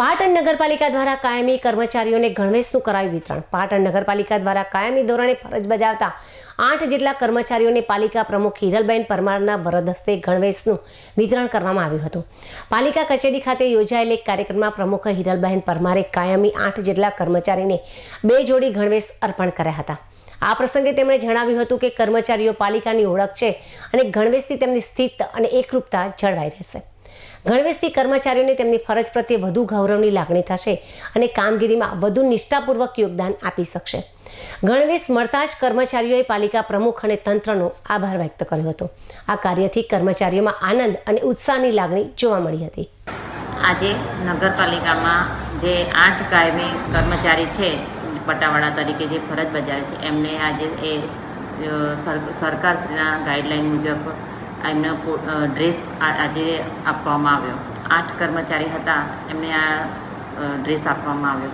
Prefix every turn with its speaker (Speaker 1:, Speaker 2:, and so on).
Speaker 1: પાટણ નગરપાલિકા દ્વારા કાયમી કર્મચારીઓને ગણવેશનું કરાયું વિતરણ. પાટણ નગરપાલિકા દ્વારા કાયમી ધોરણે ફરજ બજાવતા આઠ જેટલા કર્મચારીઓને પાલિકા પ્રમુખ હિરલબેન પરમારના વરદ હસ્તે ગણવેશનું વિતરણ કરવામાં આવ્યું હતું. પાલિકા કચેરી ખાતે યોજાયેલ એક કાર્યક્રમમાં પ્રમુખ હિરલબેન પરમારે કાયમી આઠ જેટલા કર્મચારીને બે જોડી ગણવેશ અર્પણ કર્યા હતા. આ પ્રસંગે તેમણે જણાવ્યું હતું કે કર્મચારીઓ પાલિકાની ઓળખ છે અને ગણવેશથી તેમની સ્થિત અને એકરૂપતા જળવાઈ રહેશે. ગણવેશથી કર્મચારીઓને તેમની ફરજ પ્રત્યે વધુ ગૌરવની લાગણી થશે અને કામગીરીમાં વધુ નિષ્ઠાપૂર્વક યોગદાન આપી શકશે. ગણવેશ મળતા જ કર્મચારીઓએ પાલિકા પ્રમુખ અને તંત્રનો આભાર વ્યક્ત કર્યો હતો. આ કાર્યથી કર્મચારીઓમાં આનંદ અને ઉત્સાહની લાગણી જોવા મળી હતી.
Speaker 2: આજે નગરપાલિકામાં જે આઠ કાયમી કર્મચારી છે, પટાવાળા તરીકે જે ફરજ બજાવે છે, એમને આજે એ સરકારશ્રીના ગાઈડલાઈન મુજબ એમનો ડ્રેસ આજે આપવામાં આવ્યો. આઠ કર્મચારી હતા એમને આ ડ્રેસ આપવામાં આવ્યો.